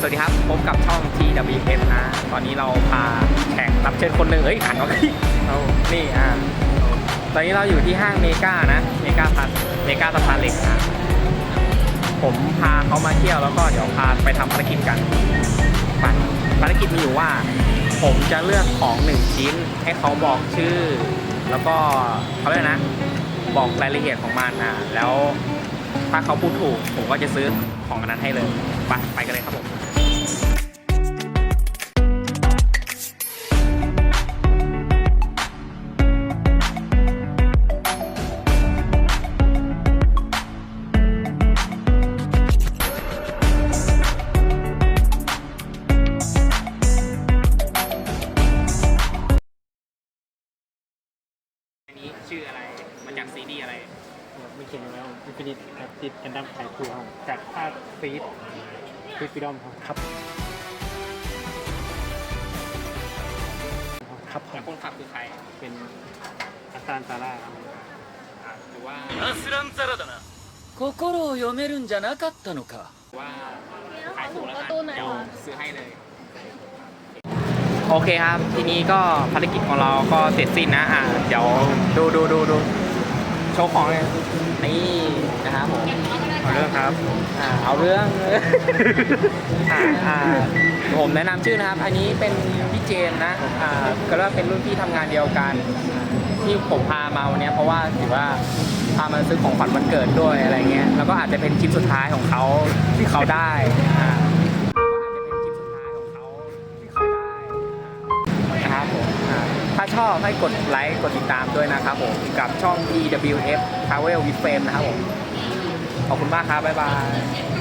สวัสดีครับ พบกับช่อง TWF นะ ตอนนี้เราพาแขกรับเชิญคนหนึ่งเฮ้ยขันเขาพี่เอานี่อ่าตอนนี้เราอยู่ที่ห้างเมกานะเมกาพัทเมกาสะพานเหล็กนะผมพาเขามาเที่ยวแล้วก็เดี๋ยวพาไปทำภารกิจกันไปภารกิจมีอยู่ว่า ผมจะเลือกของหนึ่งชิ้น ให้เขาบอกชื่อ แล้วก็เขาเรียกนะ บอกรายละเอียดของมันนะแล้วถ้าเขาพูดถูก ผมก็จะซื้อของอันนั้นให้เลย ไปไปกันเลยครับผม ชื่ออะไร มาจากซีดีอะไร ไม่เขียนอยู่แล้วอินฟินิตครับติดกันดั้มไข่ครูครับจากภาคฟีดฟีดฟิดอมครับครับครับ แล้วคนขับคือใคร เป็นอาซานซาร่าครับ อ่าหรือว่า アスランザラだな心を読めるんじゃなかったのか ว่าขายถูกแล้ว ประ กัน ตูไหน เดี๋ยว วะ ซื้อให้เลย โอเคครับ ทีนี้ก็ภารกิจของเราก็เสร็จสิ้นนะ อ่าเดี๋ยวดูดูดูดูโชว์ของเลยนี่นะครับผมเอาเรื่องครับ อ่าเอาเรื่อง อ่าอ่าผมแนะนำชื่อนะครับ อันนี้เป็นพี่เจนนะ อ่าก็ว่าเป็นรุ่นพี่ทำงานเดียวกัน ที่ผมพามาวันเนี้ยเพราะว่าถือว่าพามาซื้อของขวัญวันเกิดด้วยอะไรเงี้ย แล้วก็อาจจะเป็นชิ้นสุดท้ายของเขาที่เขาได้ ถ้าชอบให้กดไลค์กดติดตามด้วยนะครับผม กับช่อง EWF Travel with Fame นะครับผม ขอบคุณมากครับ บ๊ายบาย